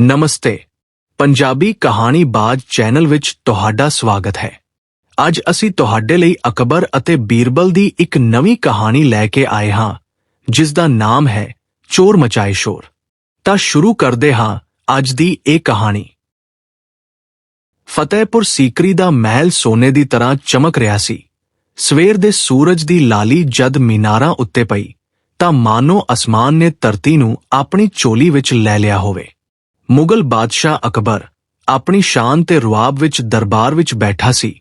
ਨਮਸਤੇ। ਪੰਜਾਬੀ ਕਹਾਣੀ ਬਾਜ਼ ਚੈਨਲ ਵਿੱਚ ਤੁਹਾਡਾ ਸਵਾਗਤ ਹੈ। ਅੱਜ ਅਸੀਂ ਤੁਹਾਡੇ ਲਈ ਅਕਬਰ ਅਤੇ ਬੀਰਬਲ ਦੀ ਇੱਕ ਨਵੀਂ ਕਹਾਣੀ ਲੈ ਕੇ ਆਏ ਹਾਂ ਜਿਸ ਦਾ ਨਾਮ ਹੈ ਚੋਰ ਮਚਾਏ ਸ਼ੋਰ। ਤਾਂ ਸ਼ੁਰੂ ਕਰਦੇ ਹਾਂ ਅੱਜ ਦੀ ਇਹ ਕਹਾਣੀ। ਫਤਿਹਪੁਰ ਸੀਕਰੀ ਦਾ ਮਹਿਲ ਸੋਨੇ ਦੀ ਤਰ੍ਹਾਂ ਚਮਕ ਰਿਹਾ ਸੀ। ਸਵੇਰ ਦੇ ਸੂਰਜ ਦੀ ਲਾਲੀ ਜਦ ਮੀਨਾਰਾਂ ਉੱਤੇ ਪਈ, ਤਾਂ ਮਾਨੋ ਅਸਮਾਨ ਨੇ ਧਰਤੀ ਨੂੰ ਆਪਣੀ ਚੋਲੀ ਵਿੱਚ ਲੈ ਲਿਆ ਹੋਵੇ। ਮੁਗਲ ਬਾਦਸ਼ਾਹ ਅਕਬਰ ਆਪਣੀ ਸ਼ਾਨ ਤੇ ਰੁਆਬ ਵਿੱਚ ਦਰਬਾਰ ਵਿੱਚ ਬੈਠਾ ਸੀ।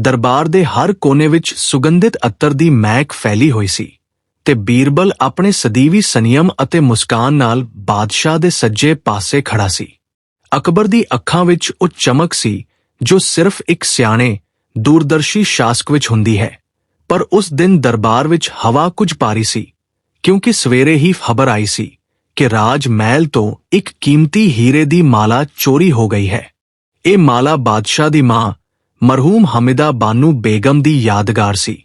ਦਰਬਾਰ ਦੇ ਹਰ ਕੋਨੇ ਵਿੱਚ ਸੁਗੰਧਿਤ ਅਤਰ ਦੀ ਮਹਿਕ ਫੈਲੀ ਹੋਈ ਸੀ ਤੇ ਬੀਰਬਲ ਆਪਣੇ ਸਦੀਵੀ ਸੰਯਮ ਅਤੇ ਮੁਸਕਾਨ ਨਾਲ ਬਾਦਸ਼ਾਹ ਦੇ ਸੱਜੇ ਪਾਸੇ ਖੜਾ ਸੀ। ਅਕਬਰ ਦੀ ਅੱਖਾਂ ਵਿੱਚ ਉਹ ਚਮਕ ਸੀ ਜੋ ਸਿਰਫ ਇੱਕ ਸਿਆਣੇ, ਦੂਰਦਰਸ਼ੀ ਸ਼ਾਸਕ ਵਿੱਚ ਹੁੰਦੀ ਹੈ। ਪਰ ਉਸ ਦਿਨ ਦਰਬਾਰ ਵਿੱਚ ਹਵਾ ਕੁਝ ਪਾਰੀ ਸੀ ਕਿਉਂਕਿ ਸਵੇਰੇ ਹੀ ਖਬਰ ਆਈ ਸੀ ਕਿ ਰਾਜ ਮਹਿਲ ਤੋਂ ਇੱਕ ਕੀਮਤੀ ਹੀਰੇ ਦੀ ਮਾਲਾ ਚੋਰੀ ਹੋ ਗਈ ਹੈ। ਇਹ ਮਾਲਾ ਬਾਦਸ਼ਾਹ ਦੀ ਮਾਂ ਮਰਹੂਮ ਹਮਿਦਾ ਬਾਨੂ ਬੇਗਮ ਦੀ ਯਾਦਗਾਰ ਸੀ।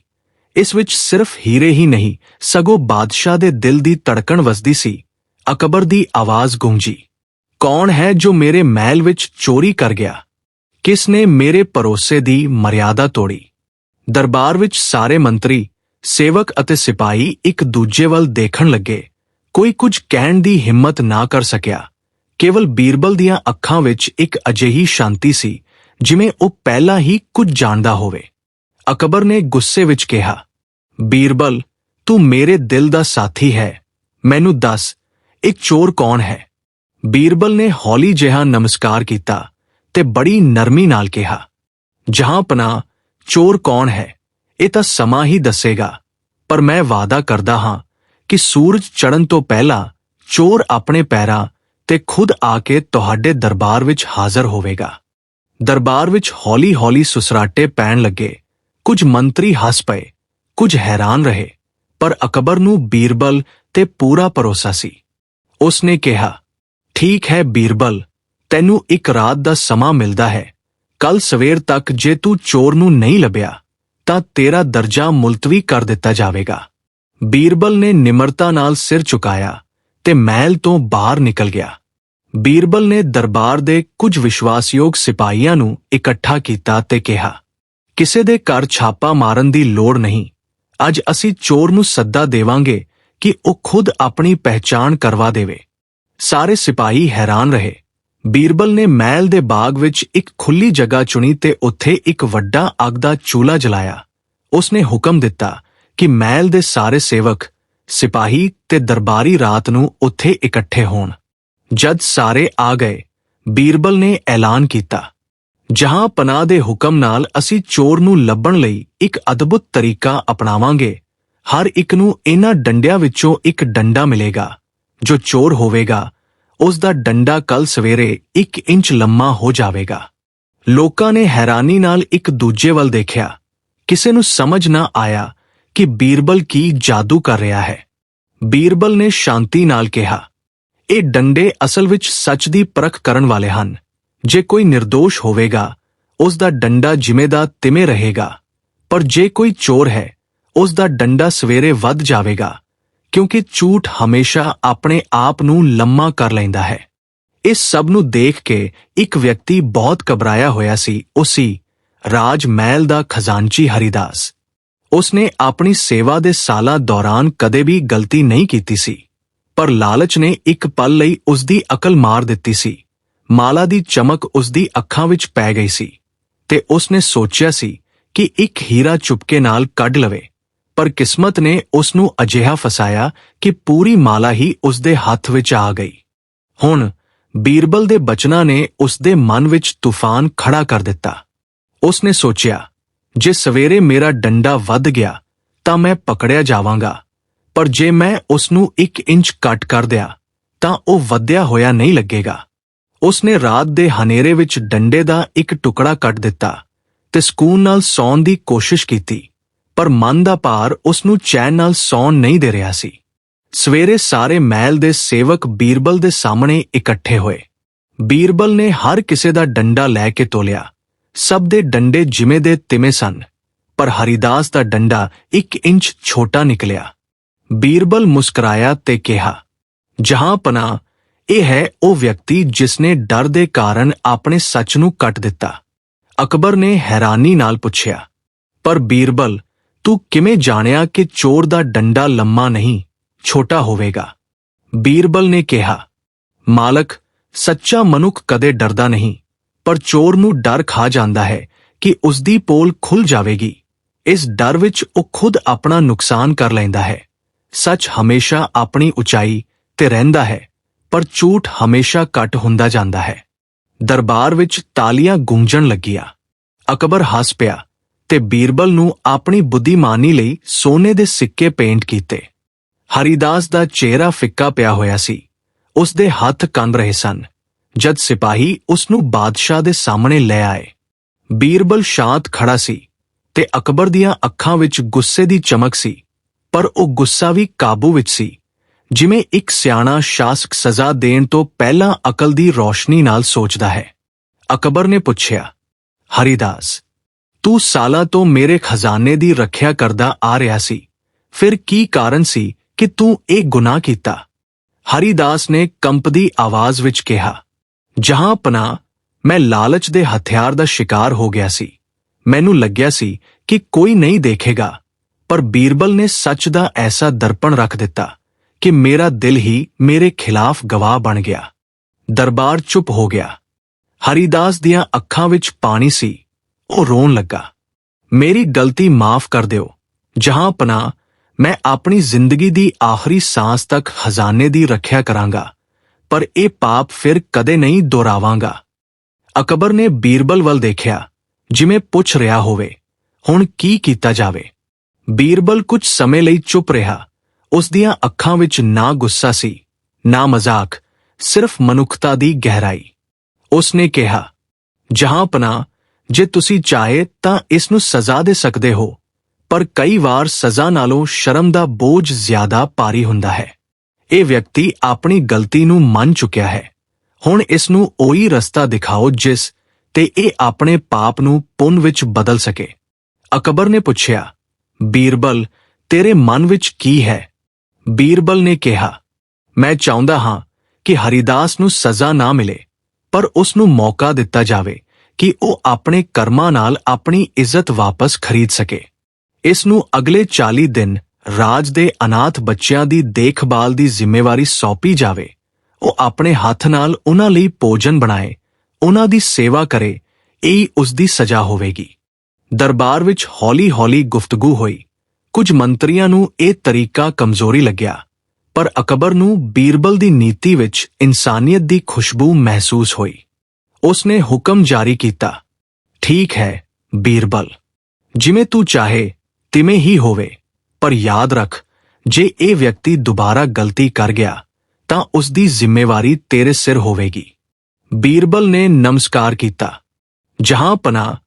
ਇਸ ਵਿੱਚ ਸਿਰਫ ਹੀਰੇ ਹੀ ਨਹੀਂ, ਸਗੋਂ ਬਾਦਸ਼ਾਹ ਦੇ ਦਿਲ ਦੀ ਧੜਕਣ ਵਸਦੀ ਸੀ। ਅਕਬਰ ਦੀ ਆਵਾਜ਼ ਗੂੰਜੀ, ਕੌਣ ਹੈ ਜੋ ਮੇਰੇ ਮਹਿਲ ਵਿੱਚ ਚੋਰੀ ਕਰ ਗਿਆ? ਕਿਸ ਨੇ ਮੇਰੇ ਭਰੋਸੇ ਦੀ ਮਰਿਆਦਾ ਤੋੜੀ? ਦਰਬਾਰ ਵਿੱਚ ਸਾਰੇ ਮੰਤਰੀ, ਸੇਵਕ ਅਤੇ ਸਿਪਾਹੀ ਇੱਕ ਦੂਜੇ ਵੱਲ ਦੇਖਣ ਲੱਗੇ। ਕੋਈ ਕੁਝ ਕਹਿਣ ਦੀ ਹਿੰਮਤ ਨਾ ਕਰ ਸਕਿਆ। ਕੇਵਲ ਬੀਰਬਲ ਦੀਆਂ ਅੱਖਾਂ ਵਿੱਚ ਇੱਕ ਅਜਿਹੀ ਸ਼ਾਂਤੀ ਸੀ, ਜਿਵੇਂ ਉਹ ਪਹਿਲਾਂ ਹੀ ਕੁਝ ਜਾਣਦਾ ਹੋਵੇ। ਅਕਬਰ ਨੇ ਗੁੱਸੇ ਵਿੱਚ ਕਿਹਾ, ਬੀਰਬਲ, ਤੂੰ ਮੇਰੇ ਦਿਲ ਦਾ ਸਾਥੀ ਹੈ। ਮੈਨੂੰ ਦੱਸ, ਇੱਕ ਚੋਰ ਕੌਣ ਹੈ? ਬੀਰਬਲ ਨੇ ਹੌਲੀ ਜਿਹਾ ਨਮਸਕਾਰ ਕੀਤਾ ਤੇ ਬੜੀ ਨਰਮੀ ਨਾਲ ਕਿਹਾ, ਜਹਾਂ ਪਨਾ ਚੋਰ ਕੌਣ ਹੈ? ਇਹ ਤਾਂ ਸਮਾਂ ਹੀ ਦੱਸੇਗਾ, ਪਰ ਮੈਂ ਵਾਅਦਾ ਕਰਦਾ ਹਾਂ ਕਿ ਸੂਰਜ ਚੜ੍ਹਨ ਤੋਂ ਪਹਿਲਾਂ ਚੋਰ ਆਪਣੇ ਪੈਰਾਂ ਤੇ ਖੁਦ ਆ ਕੇ ਤੁਹਾਡੇ ਦਰਬਾਰ ਵਿੱਚ ਹਾਜ਼ਰ ਹੋਵੇਗਾ। ਦਰਬਾਰ ਵਿੱਚ ਹੌਲੀ-ਹੌਲੀ ਸੁਸਰਾਟੇ ਪੈਣ ਲੱਗੇ। ਕੁਝ ਮੰਤਰੀ ਹੱਸ ਪਏ, ਕੁਝ ਹੈਰਾਨ ਰਹੇ, ਪਰ ਅਕਬਰ ਨੂੰ ਬੀਰਬਲ ਤੇ ਪੂਰਾ ਭਰੋਸਾ ਸੀ। ਉਸਨੇ ਕਿਹਾ, ਠੀਕ ਹੈ ਬੀਰਬਲ, ਤੈਨੂੰ ਇੱਕ ਰਾਤ ਦਾ ਸਮਾਂ ਮਿਲਦਾ ਹੈ। ਕੱਲ ਸਵੇਰ ਤੱਕ ਜੇ ਤੂੰ ਚੋਰ ਨੂੰ ਨਹੀਂ ਲੱਭਿਆ, ਤਾਂ ਤੇਰਾ ਦਰਜਾ ਮੁਲਤਵੀ ਕਰ ਦਿੱਤਾ ਜਾਵੇਗਾ। ਬੀਰਬਲ ਨੇ ਨਿਮਰਤਾ ਨਾਲ ਸਿਰ ਝੁਕਾਇਆ ਤੇ ਮਹਿਲ ਤੋਂ ਬਾਹਰ ਨਿਕਲ ਗਿਆ। ਬੀਰਬਲ ਨੇ ਦਰਬਾਰ ਦੇ ਕੁਝ ਵਿਸ਼ਵਾਸਯੋਗ ਸਿਪਾਹੀਆਂ ਨੂੰ ਇਕੱਠਾ ਕੀਤਾ ਤੇ ਕਿਹਾ, ਕਿਸੇ ਦੇ ਘਰ ਛਾਪਾ ਮਾਰਨ ਦੀ ਲੋੜ ਨਹੀਂ। ਅੱਜ ਅਸੀਂ ਚੋਰ ਨੂੰ ਸੱਦਾ ਦੇਵਾਂਗੇ ਕਿ ਉਹ ਖੁਦ ਆਪਣੀ ਪਹਿਚਾਣ ਕਰਵਾ ਦੇਵੇ। ਸਾਰੇ ਸਿਪਾਹੀ ਹੈਰਾਨ ਰਹੇ। ਬੀਰਬਲ ਨੇ ਮਹਿਲ ਦੇ ਬਾਗ ਵਿੱਚ ਇੱਕ ਖੁੱਲੀ ਜਗ੍ਹਾ ਚੁਣੀ ਤੇ ਉੱਥੇ ਇੱਕ ਵੱਡਾ ਅੱਗ ਦਾ ਚੂਲਾ ਜਲਾਇਆ। ਉਸਨੇ ਹੁਕਮ ਦਿੱਤਾ ਕਿ ਮਹਿਲ ਦੇ ਸਾਰੇ ਸੇਵਕ, ਸਿਪਾਹੀ ਤੇ ਦਰਬਾਰੀ ਰਾਤ ਨੂੰ ਉੱਥੇ ਇਕੱਠੇ ਹੋਣ। ਜਦ ਸਾਰੇ ਆ ਗਏ, ਬੀਰਬਲ ਨੇ ਐਲਾਨ ਕੀਤਾ। ਜਹਾਂ ਪਨਾਹ ਦੇ ਹੁਕਮ ਨਾਲ ਅਸੀਂ ਚੋਰ ਨੂੰ ਲੱਭਣ ਲਈ ਇੱਕ ਅਦਭੁਤ ਤਰੀਕਾ ਅਪਣਾਵਾਂਗੇ, ਹਰ ਇੱਕ ਨੂੰ ਇਹਨਾਂ ਡੰਡਿਆਂ ਵਿੱਚੋਂ ਇੱਕ ਡੰਡਾ ਮਿਲੇਗਾ, ਜੋ ਚੋਰ ਹੋਵੇਗਾ, ਉਸ ਦਾ ਡੰਡਾ ਕੱਲ ਸਵੇਰੇ 1 ਇੰਚ ਲੰਮਾ ਹੋ ਜਾਵੇਗਾ। ਲੋਕਾਂ ਨੇ ਹੈਰਾਨੀ ਨਾਲ ਇੱਕ ਦੂਜੇ ਵੱਲ ਦੇਖਿਆ। ਕਿਸੇ ਨੂੰ ਸਮਝ ਨਾ ਆਇਆ ਕਿ ਬੀਰਬਲ ਕੀ ਜਾਦੂ ਕਰ ਰਿਹਾ ਹੈ। ਬੀਰਬਲ ਨੇ ਸ਼ਾਂਤੀ ਨਾਲ ਕਿਹਾ, ਇਹ ਡੰਡੇ ਅਸਲ ਵਿੱਚ ਸੱਚ ਦੀ ਪਰਖ ਕਰਨ ਵਾਲੇ ਹਨ। ਜੇ ਕੋਈ નિર્ਦੋਸ਼ ਹੋਵੇਗਾ, ਉਸ ਦਾ ਡੰਡਾ ਜਿਵੇਂ ਦਾ ਤਿਵੇਂ ਰਹੇਗਾ। ਪਰ ਜੇ ਕੋਈ ਚੋਰ ਹੈ, ਉਸ ਦਾ ਡੰਡਾ ਸਵੇਰੇ ਵੱਧ ਜਾਵੇਗਾ, ਕਿਉਂਕਿ ਝੂਠ ਹਮੇਸ਼ਾ ਆਪਣੇ ਆਪ ਨੂੰ ਲੰਮਾ ਕਰ ਲੈਂਦਾ ਹੈ। ਇਸ ਸਭ ਨੂੰ ਦੇਖ ਕੇ ਇੱਕ ਵਿਅਕਤੀ ਬਹੁਤ ਘਬਰਾਇਆ ਹੋਇਆ ਸੀ। ਉਹ ਸੀ ਰਾਜ ਮਹਿਲ ਦਾ ਖਜ਼ਾਨਚੀ ਹਰੀਦਾਸ। ਉਸਨੇ ਆਪਣੀ ਸੇਵਾ ਦੇ ਸਾਲਾਂ ਦੌਰਾਨ ਕਦੇ ਵੀ ਗਲਤੀ ਨਹੀਂ ਕੀਤੀ ਸੀ, ਪਰ ਲਾਲਚ ਨੇ ਇੱਕ ਪਲ ਲਈ ਉਸ ਦੀ ਅਕਲ ਮਾਰ ਦਿੱਤੀ ਸੀ। ਮਾਲਾ ਦੀ ਚਮਕ ਉਸ ਦੀ ਅੱਖਾਂ ਵਿੱਚ ਪੈ ਗਈ ਸੀ ਤੇ ਉਸਨੇ ਸੋਚਿਆ ਸੀ ਕਿ ਇੱਕ ਹੀਰਾ ਚੁਪਕੇ ਨਾਲ ਕੱਢ ਲਵੇ, ਪਰ ਕਿਸਮਤ ਨੇ ਉਸ ਨੂੰ ਅਜਿਹਾ ਫਸਾਇਆ ਕਿ ਪੂਰੀ ਮਾਲਾ ਹੀ ਉਸ ਦੇ ਹੱਥ ਵਿੱਚ ਆ ਗਈ। ਹੁਣ ਬੀਰਬਲ ਦੇ ਬਚਨਾਂ ਨੇ ਉਸ ਦੇ ਮਨ ਵਿੱਚ ਤੂਫਾਨ ਖੜਾ ਕਰ ਦਿੱਤਾ। ਉਸ ਨੇ ਸੋਚਿਆ ਜੇ ਸਵੇਰੇ ਮੇਰਾ ਡੰਡਾ ਵੱਧ ਗਿਆ, ਤਾਂ ਮੈਂ ਪਕੜਿਆ ਜਾਵਾਂਗਾ। ਪਰ ਜੇ ਮੈਂ ਉਸ ਨੂੰ 1 ਇੰਚ ਕੱਟ ਕਰ ਦਿਆ, ਤਾਂ ਉਹ ਵਧਿਆ ਹੋਇਆ ਨਹੀਂ ਲੱਗੇਗਾ। ਉਸ ਨੇ ਰਾਤ ਦੇ ਹਨੇਰੇ ਵਿੱਚ ਡੰਡੇ ਦਾ ਇੱਕ ਟੁਕੜਾ ਕੱਟ ਦਿੱਤਾ ਤੇ ਸਕੂਨ ਨਾਲ ਸੌਣ ਦੀ ਕੋਸ਼ਿਸ਼ ਕੀਤੀ, ਪਰ ਮਨ ਦਾ ਭਾਰ ਉਸ ਨੂੰ ਚੈਨ ਨਾਲ ਸੌਣ ਨਹੀਂ ਦੇ ਰਿਹਾ ਸੀ। ਸਵੇਰੇ ਸਾਰੇ ਮਹਿਲ ਦੇ ਸੇਵਕ ਬੀਰਬਲ ਦੇ ਸਾਹਮਣੇ ਇਕੱਠੇ ਹੋਏ। ਬੀਰਬਲ ਨੇ ਹਰ ਕਿਸੇ ਦਾ ਡੰਡਾ ਲੈ ਕੇ ਤੋਲਿਆ। ਸਭ ਦੇ ਡੰਡੇ ਜਿਵੇਂ ਦੇ ਤਿਵੇਂ ਸਨ, ਪਰ ਹਰੀਦਾਸ ਦਾ ਡੰਡਾ 1 ਇੰਚ ਛੋਟਾ ਨਿਕਲਿਆ। ਬੀਰਬਲ ਮੁਸਕਰਾਇਆ ਤੇ ਕਿਹਾ, ਜਹਾਂ ਪਨਾ ਇਹ ਹੈ ਉਹ ਵਿਅਕਤੀ ਜਿਸਨੇ ਡਰ ਦੇ ਕਾਰਨ ਆਪਣੇ ਸੱਚ ਨੂੰ ਕੱਟ ਦਿੱਤਾ। ਅਕਬਰ ਨੇ ਹੈਰਾਨੀ ਨਾਲ ਪੁੱਛਿਆ, ਪਰ ਬੀਰਬਲ, ਤੂੰ ਕਿਵੇਂ ਜਾਣਿਆ ਕਿ ਚੋਰ ਦਾ ਡੰਡਾ ਲੰਮਾ ਨਹੀਂ, ਛੋਟਾ ਹੋਵੇਗਾ? ਬੀਰਬਲ ਨੇ ਕਿਹਾ, ਮਾਲਕ, ਸੱਚਾ ਮਨੁੱਖ ਕਦੇ ਡਰਦਾ ਨਹੀਂ। ਪਰ ਚੋਰ ਨੂੰ ਡਰ ਖਾ ਜਾਂਦਾ ਹੈ ਕਿ ਉਸ ਦੀ ਪੋਲ ਖੁੱਲ ਜਾਵੇਗੀ। ਇਸ ਡਰ ਵਿੱਚ ਉਹ ਖੁਦ ਆਪਣਾ ਨੁਕਸਾਨ ਕਰ ਲੈਂਦਾ ਹੈ। ਸੱਚ ਹਮੇਸ਼ਾ ਆਪਣੀ ਉਚਾਈ ਤੇ ਰਹਿੰਦਾ ਹੈ, ਪਰ ਝੂਠ ਹਮੇਸ਼ਾ ਘਟ ਹੁੰਦਾ ਜਾਂਦਾ ਹੈ। ਦਰਬਾਰ ਵਿੱਚ ਤਾਲੀਆਂ ਗੂੰਜਣ ਲੱਗੀਆਂ। ਅਕਬਰ ਹੱਸ ਪਿਆ ਤੇ ਬੀਰਬਲ ਨੂੰ ਆਪਣੀ ਬੁੱਧੀਮਾਨੀ ਲਈ ਸੋਨੇ ਦੇ ਸਿੱਕੇ ਪੇਂਟ ਕੀਤੇ। ਹਰੀਦਾਸ ਦਾ ਚਿਹਰਾ ਫਿੱਕਾ ਪਿਆ ਹੋਇਆ ਸੀ। ਉਸ ਦੇ ਹੱਥ ਕੰਬ ਰਹੇ ਸਨ। ਜਦ ਸਿਪਾਹੀ ਉਸ ਨੂੰ ਬਾਦਸ਼ਾਹ ਦੇ ਸਾਹਮਣੇ ਲੈ ਆਏ। ਬੀਰਬਲ ਸ਼ਾਂਤ ਖੜਾ ਸੀ ਤੇ ਅਕਬਰ ਦੀਆਂ ਅੱਖਾਂ ਵਿੱਚ ਗੁੱਸੇ ਦੀ ਚਮਕ ਸੀ, ਪਰ ਉਹ ਗੁੱਸਾ ਵੀ ਕਾਬੂ ਵਿੱਚ ਸੀ, ਜਿਵੇਂ ਇੱਕ ਸਿਆਣਾ ਸ਼ਾਸਕ ਸਜ਼ਾ ਦੇਣ ਤੋਂ ਪਹਿਲਾਂ ਅਕਲ ਦੀ ਰੋਸ਼ਨੀ ਨਾਲ ਸੋਚਦਾ ਹੈ। ਅਕਬਰ ਨੇ ਪੁੱਛਿਆ, ਹਰੀਦਾਸ, ਤੂੰ ਸਾਲਾਂ ਤੋਂ ਮੇਰੇ ਖਜ਼ਾਨੇ ਦੀ ਰੱਖਿਆ ਕਰਦਾ ਆ ਰਿਹਾ ਸੀ। ਫਿਰ ਕੀ ਕਾਰਨ ਸੀ ਕਿ ਤੂੰ ਇਹ ਗੁਨਾਹ ਕੀਤਾ? ਹਰੀਦਾਸ ਨੇ ਕੰਪਦੀ ਆਵਾਜ਼ ਵਿੱਚ ਕਿਹਾ ਜਹਾਂ ਪਨਾ ਮੈਂ ਲਾਲਚ ਦੇ ਹਥਿਆਰ ਦਾ ਸ਼ਿਕਾਰ ਹੋ ਗਿਆ ਸੀ। ਮੈਨੂੰ ਲੱਗਿਆ ਸੀ ਕਿ ਕੋਈ ਨਹੀਂ ਦੇਖੇਗਾ, ਪਰ ਬੀਰਬਲ ਨੇ ਸੱਚ ਦਾ ਐਸਾ ਦਰਪਣ ਰੱਖ ਦਿੱਤਾ ਕਿ ਮੇਰਾ ਦਿਲ ਹੀ ਮੇਰੇ ਖਿਲਾਫ ਗਵਾਹ ਬਣ ਗਿਆ। ਦਰਬਾਰ ਚੁੱਪ ਹੋ ਗਿਆ। ਹਰੀਦਾਸ ਦੀਆਂ ਅੱਖਾਂ ਵਿੱਚ ਪਾਣੀ ਸੀ। ਉਹ ਰੋਣ ਲੱਗਾ। ਮੇਰੀ ਗਲਤੀ ਮਾਫ ਕਰ ਦਿਓ। ਜਹਾਂ ਪਨਾ ਮੈਂ ਆਪਣੀ ਜ਼ਿੰਦਗੀ ਦੀ ਆਖਰੀ ਸਾਹ ਤੱਕ ਖਜ਼ਾਨੇ ਦੀ ਰੱਖਿਆ ਕਰਾਂਗਾ। ਪਰ ਇਹ ਪਾਪ ਫਿਰ ਕਦੇ ਨਹੀਂ ਦੁਹਰਾਵਾਂਗਾ। ਅਕਬਰ ਨੇ ਬੀਰਬਲ ਵੱਲ ਦੇਖਿਆ, ਜਿਵੇਂ ਪੁੱਛ ਰਿਹਾ ਹੋਵੇ, ਹੁਣ ਕੀ ਕੀਤਾ ਜਾਵੇ? ਬੀਰਬਲ ਕੁਝ ਸਮੇਂ ਲਈ ਚੁੱਪ ਰਿਹਾ। ਉਸ ਦੀਆਂ ਅੱਖਾਂ ਵਿੱਚ ਨਾ ਗੁੱਸਾ ਸੀ, ਨਾ ਮਜ਼ਾਕ, ਸਿਰਫ ਮਨੁੱਖਤਾ ਦੀ ਗਹਿਰਾਈ। ਉਸ ਨੇ ਕਿਹਾ, ਜਹਾਂ ਪਨਾ ਜੇ ਤੁਸੀਂ ਚਾਹੇ ਤਾਂ ਇਸ ਨੂੰ ਸਜ਼ਾ ਦੇ ਸਕਦੇ ਹੋ, ਪਰ ਕਈ ਵਾਰ ਸਜ਼ਾ ਨਾਲੋਂ ਸ਼ਰਮ ਦਾ ਬੋਝ ਜ਼ਿਆਦਾ ਭਾਰੀ ਹੁੰਦਾ ਹੈ। ਇਹ ਵਿਅਕਤੀ ਆਪਣੀ ਗਲਤੀ ਨੂੰ ਮੰਨ ਚੁੱਕਿਆ ਹੈ। ਹੁਣ ਇਸ ਨੂੰ ਉਹੀ ਰਸਤਾ ਦਿਖਾਓ ਜਿਸ ਤੇ ਇਹ ਆਪਣੇ ਪਾਪ ਨੂੰ ਪੁੰਨ ਵਿੱਚ ਬਦਲ ਸਕੇ। ਅਕਬਰ ਨੇ ਪੁੱਛਿਆ, ਬੀਰਬਲ, ਤੇਰੇ ਮਨ ਵਿੱਚ ਕੀ ਹੈ? ਬੀਰਬਲ ਨੇ ਕਿਹਾ, ਮੈਂ ਚਾਹੁੰਦਾ ਹਾਂ ਕਿ ਹਰੀਦਾਸ ਨੂੰ ਸਜ਼ਾ ਨਾ ਮਿਲੇ, ਪਰ ਉਸ ਨੂੰ ਮੌਕਾ ਦਿੱਤਾ ਜਾਵੇ ਕਿ ਉਹ ਆਪਣੇ ਕਰਮਾਂ ਨਾਲ ਆਪਣੀ ਇੱਜ਼ਤ ਵਾਪਸ ਖਰੀਦ ਸਕੇ। ਇਸ ਨੂੰ ਅਗਲੇ 40 ਦਿਨ ਰਾਜ ਦੇ ਅਨਾਥ ਬੱਚਿਆਂ ਦੀ ਦੇਖਭਾਲ ਦੀ ਜ਼ਿੰਮੇਵਾਰੀ ਸੌਂਪੀ ਜਾਵੇ। ਉਹ ਆਪਣੇ ਹੱਥ ਨਾਲ ਉਹਨਾਂ ਲਈ ਭੋਜਨ ਬਣਾਏ, ਉਹਨਾਂ ਦੀ ਸੇਵਾ ਕਰੇ, ਇਹ ਉਸ ਦੀ ਸਜ਼ਾ ਹੋਵੇਗੀ। ਦਰਬਾਰ ਵਿੱਚ ਹੌਲੀ-ਹੌਲੀ ਗੁਫ਼ਤਗੂ ਹੋਈ। ਕੁਝ ਮੰਤਰੀਆਂ ਨੂੰ ਇਹ ਤਰੀਕਾ ਕਮਜ਼ੋਰੀ ਲੱਗਿਆ, ਪਰ ਅਕਬਰ ਨੂੰ ਬੀਰਬਲ ਦੀ ਨੀਤੀ ਵਿੱਚ ਇਨਸਾਨੀਅਤ ਦੀ ਖੁਸ਼ਬੂ ਮਹਿਸੂਸ ਹੋਈ। ਉਸ ਨੇ ਹੁਕਮ ਜਾਰੀ ਕੀਤਾ, ਠੀਕ ਹੈ ਬੀਰਬਲ, ਜਿਵੇਂ ਤੂੰ ਚਾਹੇ, ਤਿਵੇਂ ਹੀ ਹੋਵੇ। ਪਰ ਯਾਦ ਰੱਖ, ਜੇ ਇਹ ਵਿਅਕਤੀ ਦੁਬਾਰਾ ਗਲਤੀ ਕਰ ਗਿਆ, ਤਾਂ ਉਸ ਦੀ ਜ਼ਿੰਮੇਵਾਰੀ ਤੇਰੇ ਸਿਰ ਹੋਵੇਗੀ। ਬੀਰਬਲ ਨੇ ਨਮਸਕਾਰ ਕੀਤਾ। ਜਹਾਂ ਪਨਾ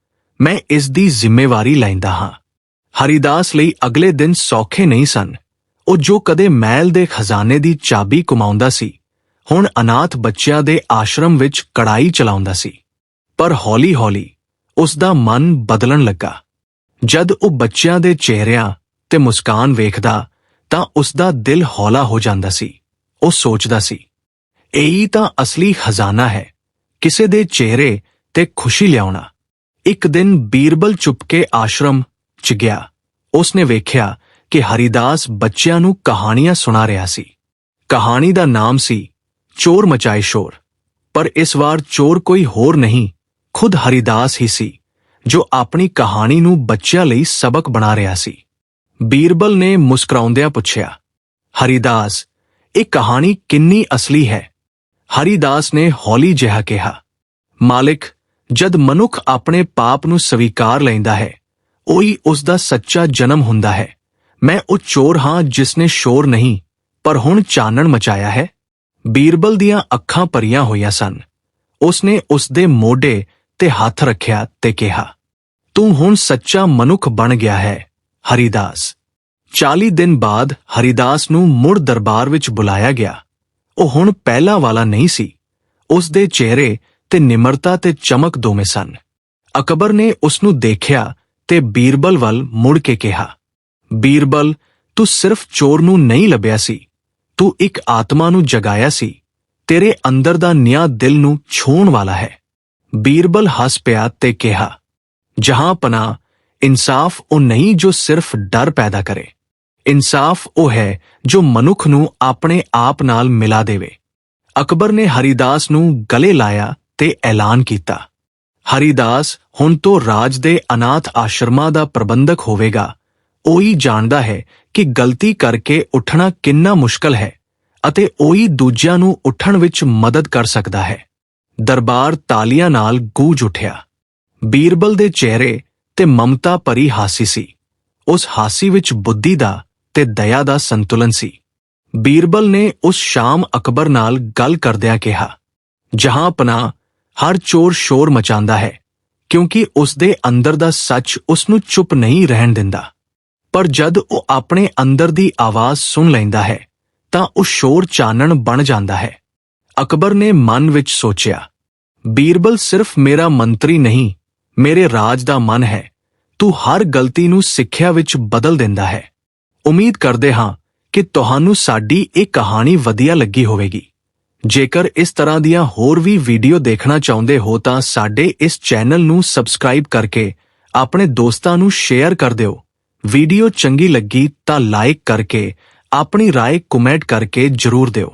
ਮੈਂ ਇਸ ਦੀ ਜ਼ਿੰਮੇਵਾਰੀ ਲੈਂਦਾ ਹਾਂ। ਹਰੀਦਾਸ ਲਈ ਅਗਲੇ ਦਿਨ ਸੌਖੇ ਨਹੀਂ ਸਨ। ਉਹ ਜੋ ਕਦੇ ਮਹਿਲ ਦੇ ਖਜ਼ਾਨੇ ਦੀ ਚਾਬੀ ਕਮਾਉਂਦਾ ਸੀ, ਹੁਣ ਅਨਾਥ ਬੱਚਿਆਂ ਦੇ ਆਸ਼ਰਮ ਵਿੱਚ ਕੜਾਈ ਚਲਾਉਂਦਾ ਸੀ। ਪਰ ਹੌਲੀ-ਹੌਲੀ ਉਸ ਦਾ ਮਨ ਬਦਲਣ ਲੱਗਾ। ਜਦ ਉਹ ਬੱਚਿਆਂ ਦੇ ਚਿਹਰਿਆਂ ਤੇ ਮੁਸਕਾਨ ਵੇਖਦਾ ਤਾਂ ਉਸ ਦਾ ਦਿਲ ਹੌਲਾ ਹੋ ਜਾਂਦਾ ਸੀ। ਉਹ ਸੋਚਦਾ ਸੀ, ਇਹੀ ਤਾਂ ਅਸਲੀ ਖਜ਼ਾਨਾ ਹੈ, ਕਿਸੇ ਦੇ ਚਿਹਰੇ ਤੇ ਖੁਸ਼ੀ ਲਿਆਉਣਾ। ਇੱਕ ਦਿਨ ਬੀਰਬਲ ਚੁੱਪ ਕੇ ਆਸ਼ਰਮ ਚ ਗਿਆ। ਉਸਨੇ ਵੇਖਿਆ ਕਿ ਹਰੀਦਾਸ ਬੱਚਿਆਂ ਨੂੰ ਕਹਾਣੀਆਂ ਸੁਣਾ ਰਿਹਾ ਸੀ। ਕਹਾਣੀ ਦਾ ਨਾਮ ਸੀ, ਚੋਰ ਮਚਾਏ ਸ਼ੋਰ। ਪਰ ਇਸ ਵਾਰ ਚੋਰ ਕੋਈ ਹੋਰ ਨਹੀਂ, ਖੁਦ ਹਰੀਦਾਸ ਹੀ ਸੀ, ਜੋ ਆਪਣੀ ਕਹਾਣੀ ਨੂੰ ਬੱਚਿਆਂ ਲਈ ਸਬਕ ਬਣਾ ਰਿਹਾ ਸੀ। ਬੀਰਬਲ ਨੇ ਮੁਸਕਰਾਉਂਦਿਆਂ ਪੁੱਛਿਆ, ਹਰੀਦਾਸ, ਇਹ ਕਹਾਣੀ ਕਿੰਨੀ ਅਸਲੀ ਹੈ? ਹਰੀਦਾਸ ਨੇ ਹੌਲੀ ਜਿਹਾ ਕਿਹਾ, ਮਾਲਿਕ, ਜਦ ਮਨੁੱਖ ਆਪਣੇ ਪਾਪ ਨੂੰ ਸਵੀਕਾਰ ਲੈਂਦਾ ਹੈ, ਉਹੀ ਉਸ ਦਾ ਸੱਚਾ ਜਨਮ ਹੁੰਦਾ ਹੈ। ਮੈਂ ਉਹ ਚੋਰ ਹਾਂ ਜਿਸ ਨੇ ਸ਼ੋਰ ਨਹੀਂ, ਪਰ ਹੁਣ ਚਾਨਣ ਮਚਾਇਆ ਹੈ। ਬੀਰਬਲ ਦੀਆਂ ਅੱਖਾਂ ਭਰੀਆਂ ਹੋਈਆਂ ਸਨ। ਉਸ ਨੇ ਉਸ ਦੇ ਮੋਢੇ ਤੇ ਹੱਥ ਰੱਖਿਆ ਤੇ ਕਿਹਾ, ਤੂੰ ਹੁਣ ਸੱਚਾ ਮਨੁੱਖ ਬਣ ਗਿਆ ਹੈ। ਹਰੀਦਾਸ। 40 ਦਿਨ ਬਾਅਦ ਹਰੀਦਾਸ ਨੂੰ ਮੁੜ ਦਰਬਾਰ ਵਿੱਚ ਬੁਲਾਇਆ ਗਿਆ। ਉਹ ਹੁਣ ਪਹਿਲਾਂ ਵਾਲਾ ਨਹੀਂ ਸੀ। ਉਸ ਦੇ ਚਿਹਰੇ ਤੇ ਨਿਮਰਤਾ ਤੇ ਚਮਕ ਦੋਵੇਂ ਸਨ। ਅਕਬਰ ਨੇ ਉਸ ਨੂੰ ਦੇਖਿਆ ਤੇ ਬੀਰਬਲ ਵੱਲ ਮੁੜ ਕੇ ਕਿਹਾ, ਬੀਰਬਲ, ਤੂੰ ਸਿਰਫ ਚੋਰ ਨੂੰ ਨਹੀਂ ਲੱਭਿਆ ਸੀ। ਤੂੰ ਇੱਕ ਆਤਮਾ ਨੂੰ ਜਗਾਇਆ ਸੀ। ਤੇਰੇ ਅੰਦਰ ਦਾ ਨਿਆਂ ਦਿਲ ਨੂੰ ਛੂਹਣ ਵਾਲਾ ਹੈ। ਬੀਰਬਲ ਹੱਸ ਪਿਆ ਤੇ ਕਿਹਾ, ਜਹਾਂ ਪਨਾ ਇਨਸਾਫ ਉਹ ਨਹੀਂ ਜੋ ਸਿਰਫ ਡਰ ਪੈਦਾ ਕਰੇ। ਇਨਸਾਫ ਉਹ ਹੈ ਜੋ ਮਨੁੱਖ ਨੂੰ ਆਪਣੇ ਆਪ ਨਾਲ ਮਿਲਾ ਦੇਵੇ। ਅਕਬਰ ਨੇ ਹਰੀਦਾਸ ਨੂੰ ਗਲੇ ਲਾਇਆ ਤੇ ਐਲਾਨ ਕੀਤਾ। ਹਰੀਦਾਸ ਹੁਣ ਤੋਂ ਰਾਜ ਦੇ ਅਨਾਥ ਆਸ਼ਰਮਾਂ ਦਾ ਪ੍ਰਬੰਧਕ ਹੋਵੇਗਾ। ਉਹੀ ਜਾਣਦਾ ਹੈ ਕਿ ਗਲਤੀ ਕਰਕੇ ਉੱਠਣਾ ਕਿੰਨਾ ਮੁਸ਼ਕਲ ਹੈ ਅਤੇ ਉਹੀ ਦੂਜਿਆਂ ਨੂੰ ਉੱਠਣ ਵਿੱਚ ਮਦਦ ਕਰ ਸਕਦਾ ਹੈ। ਦਰਬਾਰ ਤਾਲੀਆਂ ਨਾਲ ਗੂੰਜ ਉੱਠਿਆ। ਬੀਰਬਲ ਦੇ ਚਿਹਰੇ ਤੇ ਮਮਤਾ ਭਰੀ ਹਾਸੀ ਸੀ। ਉਸ ਹਾਸੀ ਵਿੱਚ ਬੁੱਧੀ ਦਾ ਤੇ ਦਇਆ ਦਾ ਸੰਤੁਲਨ ਸੀ। ਬੀਰਬਲ ਨੇ ਉਸ ਸ਼ਾਮ ਅਕਬਰ ਨਾਲ ਗੱਲ ਕਰਦਿਆਂ ਕਿਹਾ, ਜਹਾਂ ਪਨਾ, ਹਰ ਚੋਰ ਸ਼ੋਰ ਮਚਾਉਂਦਾ ਹੈ, ਕਿਉਂਕਿ ਉਸ ਦੇ ਅੰਦਰ ਦਾ ਸੱਚ ਉਸ ਨੂੰ ਚੁੱਪ ਨਹੀਂ ਰਹਿਣ ਦਿੰਦਾ। ਪਰ ਜਦ ਉਹ ਆਪਣੇ ਅੰਦਰ ਦੀ ਆਵਾਜ਼ ਸੁਣ ਲੈਂਦਾ ਹੈ, ਤਾਂ ਉਹ ਸ਼ੋਰ ਚਾਨਣ ਬਣ ਜਾਂਦਾ ਹੈ। ਅਕਬਰ ਨੇ ਮਨ ਵਿੱਚ ਸੋਚਿਆ, ਬੀਰਬਲ ਸਿਰਫ ਮੇਰਾ ਮੰਤਰੀ ਨਹੀਂ ਮੇਰੇ ਰਾਜ ਦਾ ਮਨ ਹੈ ਤੂੰ ਹਰ ਗਲਤੀ ਨੂੰ ਸਿੱਖਿਆ ਵਿੱਚ ਬਦਲ ਦਿੰਦਾ ਹੈ ਉਮੀਦ ਕਰਦੇ ਹਾਂ ਕਿ ਤੁਹਾਨੂੰ ਸਾਡੀ ਇਹ ਕਹਾਣੀ ਵਧੀਆ ਲੱਗੀ ਹੋਵੇਗੀ ਜੇਕਰ ਇਸ ਤਰ੍ਹਾਂ ਦੀਆਂ ਹੋਰ ਵੀ ਵੀਡੀਓ ਦੇਖਣਾ ਚਾਹੁੰਦੇ ਹੋ ਤਾਂ ਸਾਡੇ ਇਸ ਚੈਨਲ ਨੂੰ ਸਬਸਕ੍ਰਾਈਬ ਕਰਕੇ ਆਪਣੇ ਦੋਸਤਾਂ ਨੂੰ ਸ਼ੇਅਰ ਕਰ ਦਿਓ ਵੀਡੀਓ ਚੰਗੀ ਲੱਗੀ ਤਾਂ ਲਾਈਕ ਕਰਕੇ ਆਪਣੀ رائے ਕਮੈਂਟ ਕਰਕੇ ਜਰੂਰ ਦਿਓ